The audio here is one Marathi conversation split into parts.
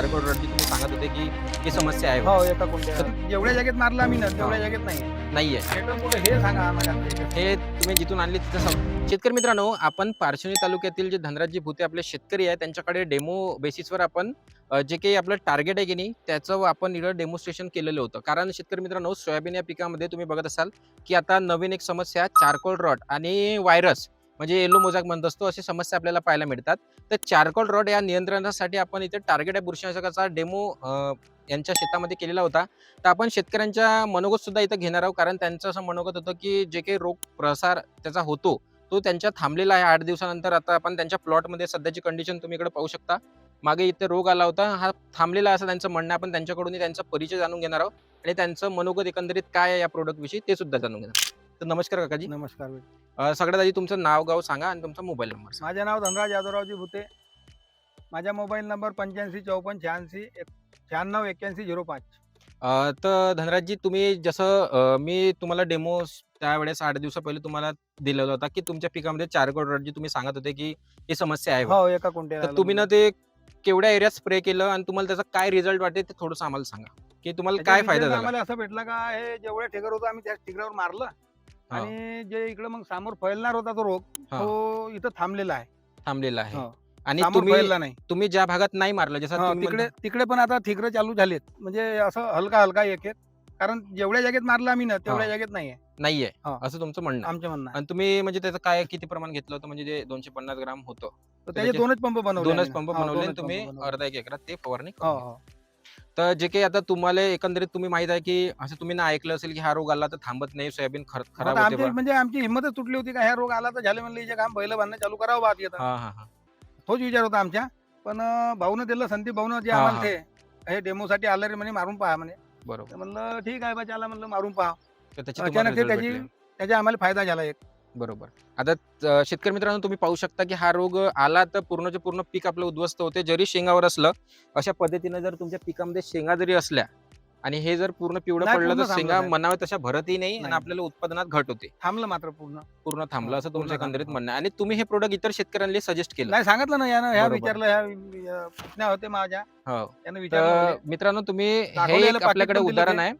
चारकोल रॉडची तुम्ही सांगत होते की ही समस्या आहे. हो एका कोणत्या जेवढ्या जागेत मारलं आम्ही ना तेवढ्या जागेत नाही. नाहीये. भेटल कुठे हे सांगा आम्हाला. हे तुम्ही जिथून आणले तिथं सम- शेतकरी मित्रांनो आपण पारशिवनी तालुक्यातील जे धनराजी भुते आपले शेतकरी आहे त्यांच्याकडे डेमो बेसिसवर आपण अ, जे काही आपलं टार्गेट आहे की नाही त्याचं आपण इकडं डेमोन्स्ट्रेशन केलेलं होतं. कारण शेतकरी मित्रांनो सोयाबीन या पिकामध्ये तुम्ही बघत असाल की आता नवीन एक समस्या चारकोल रॉड आणि व्हायरस म्हणजे येलो मोजाक म्हणत असतो अशी समस्या आपल्याला पाहायला मिळतात. तर चारकोल रॉड या नियंत्रणासाठी आपण इथे टार्गेट आहे बुरशीनाशकाचा डेमो यांच्या शेतामध्ये केलेला होता. तर आपण शेतकऱ्यांच्या मनोगत सुद्धा इथं घेणार आहोत कारण त्यांचं असं मनोगत होतं की जे काही रोग प्रसार त्याचा होतो तो त्यांच्या थांबलेला आहे. आठ दिवसानंतर आता आपण त्यांच्या प्लॉटमध्ये सध्याची कंडिशन तुम्ही इकडे पाहू शकता. मागे इथे रोग आला होता हा थांबलेला असं त्यांचं म्हणणं आपण त्यांच्याकडून त्यांचा परिचय जाणून घेणार आहोत. आणि त्यांचं मनोगत एकंदरीत काय आहे या प्रोडक्टविषयी ते सुद्धा जाणून घेणार आहोत. तर नमस्कार काकाजी. नमस्कार अं, सगळ्यात आधी तुमचं नाव गाव सांगा आणि तुमचा मोबाईल नंबर सांगा. माझे नाव धनराज यादवरावजी भुते. माझा मोबाईल नंबर पंच्याऐंशी चौपन्न शहाऐंशी शहाण्णव एक्क्याऐंशी झिरो पाच. अं, तर धनराजजी तुम्ही जसं अं, मी तुम्हाला डेमो त्यावेळेस आठ दिवसा पहिले तुम्हाला दिलेला होता की तुमच्या पिकामध्ये चार जी तुम्ही सांगत होते की ही समस्या आहे. बा. हो एका कोणत्या तर तुम्ही ना ते केवढ्या एरियात स्प्रे केलं आणि तुम्हाला त्याचा काय रिझल्ट वाटते ते थोडंसं आम्हाला सांगा. की तुम्हाला काय फायदा झाला? आम्हाला असं भेटलं का हे जेवढे ठिगर होतं आम्ही त्या ठिगरावर मारलं. आणि जे इकडे मग समोर फैलणार होता तो रोग हा. तो इथं थांबलेला आहे थांबलेला आहे हो. आणि समोर तुम्ही फैलला नाही तुम्ही ज्या भागात नाही मारलं जसं हा, तुम्ही तिकडे म्हणता- तिकडे पण आता ठिगर चालू झालेत म्हणजे असं हलका हलका एक एक कारण जेवढ्या जागेत मारलं आम्ही ना तेवढ्या हा. जागेत नाहीये नाहीये हा. असं तुमचं म्हणणं आहे. आमचं म्हणणं आहे. आणि तुम्ही म्हणजे त्याचं काय किती प्रमाण घेतलं होतं म्हणजे जे दोनशे पन्नास ग्राम होतं तर त्याचे त्याचे दोनच पंप बनवले दोनच आम्ही. पंप हा, बनवले आणि दोनच तुम्ही पंप बनवले. अर्धा एक एकरात ते फवारणी हो करून हो तर जे काही आता तुम्हाला एकंदरीत तुम्ही माहीत आहे की असं तुम्ही ना ऐकलं असेल की हा रोग आला तर थांबत नाही सोयाबीन खर- खराब आता होते आमची बा. म्हणजे आमची हिंमतच तुटली होती का ह्या रोग आला तर झाले म्हणले हिचे काम पहिलं बांधणं चालू करावं बात येतं हा हा हा. तोच विचार होता आमच्या. पण अं, भाऊनं दिलं संदीप भाऊनं जे हा, आम्हाला हा. ते हे डेमोसाठी आलं रे म्हणे मारून पहा म्हणे. बरोबर. तर म्हणलं ठीक आहे बा चला म्हणलं मारून पहा. तर त्याचे अचानक तुम्हाला ते result त्याची भेटले. त्याचा आम्हाला फायदा झाला एक. बरोबर आता शेतकरी मित्रांनो तुम्ही पाहू शकता की हा रोग आला तर पूर्णचे पूर्ण पीक आपलं उद्ध्वस्त होते जरी शेंगावर असलं अशा पद्धतीने जर तुमच्या पिकामध्ये शेंगा जरी असल्या आणि हे जर पूर्ण पिवळं नाही, पडलं पूर्ण तर शेंगा. मनावर तशा भरतही नाही आणि नाही. आपल्याला उत्पादनात घट होते थांबलं मात्र पूर्ण पूर्ण थांबलं हा, असं तुमचं पूर्ण एकंदरीत थांबलं. म्हणणं आहे. आणि तुम्ही हे प्रोडक्ट इतर शेतकऱ्यांना सजेस्ट केलं नाही सांगितलं ना यानं ह्या बरोबर. विचारलं ह्या अं, होते माझ्या हो विचारलं मित्रांनो तुम्ही हे दाखवलेलं एक पाकीट आपल्याकडे पण दिलं उदाहरण ते. आहे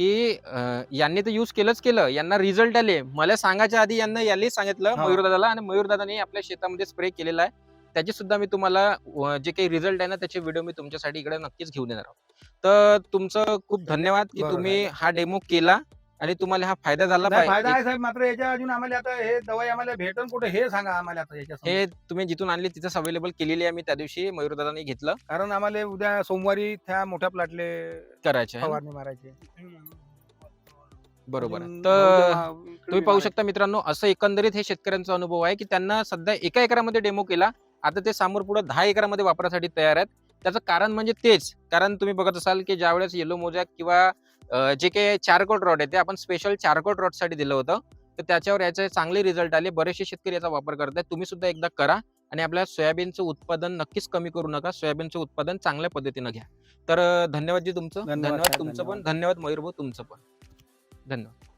की यांनी तर यूज केलंच केलं. यांना रिझल्ट आले. मला सांगायच्या आधी यांना यालाही सांगितलं. मयूरदादाला आणि मयूरदादाने आपल्या शेतामध्ये स्प्रे केलेला आहे. त्याची सुद्धा मी तुम्हाला जे काही रिझल्ट आहे ना त्याचे व्हिडिओ मी तुमच्यासाठी इकडे नक्कीच घेऊन येणार आहोत. तर तुमचं खूप धन्यवाद की तुम्ही हा डेमो केला. आणि तुम्हाला हा फायदा झाला नाही, फायदा पाहिजे आहे साहेब मात्र याच्या अजून आम्हाला आता हे दवाई आम्हाला भेटन कुठे हे सांगा आम्हाला आता याच्या हे तुम्ही जिथून आणली तिथंच अवेलेबल केलेली आहे मी त्या दिवशी मयूरदादाने घेतलं. कारण आम्हाला उद्या सोमवारी त्या मोठ्या प्लॅटले करायचे आहे? फवारणी मारायची बरोबर आहे. तर तुम्ही पाहू शकता मित्रांनो असं एकंदरीत हे शेतकऱ्यांचा अनुभव आहे की त्यांना सध्या एका एकरामध्ये डेमो केला. आता ते समोर पुढे दहा एकरामध्ये वापरासाठी तयार आहेत. त्याचं कारण म्हणजे तेच. कारण तुम्ही बघत असाल की ज्यावेळेस येलो मोजॅक किंवा जे काही चारकोट रॉड आहे ते आपण स्पेशल चारकोट रॉडसाठी दिलं होतं. तर त्याच्यावर याचे चांगले रिझल्ट आले. बरेचसे शेतकरी याचा वापर करतात तुम्ही सुद्धा एकदा करा आणि आपल्या सोयाबीनचं उत्पादन नक्कीच कमी करू नका. सोयाबीनचं उत्पादन चांगल्या पद्धतीनं घ्या. तर धन्यवाद जी तुमचं. धन्यवाद तुमचं पण. धन्यवाद. धन्यवाद मयूरभाऊ तुमचं पण. धन्यवाद.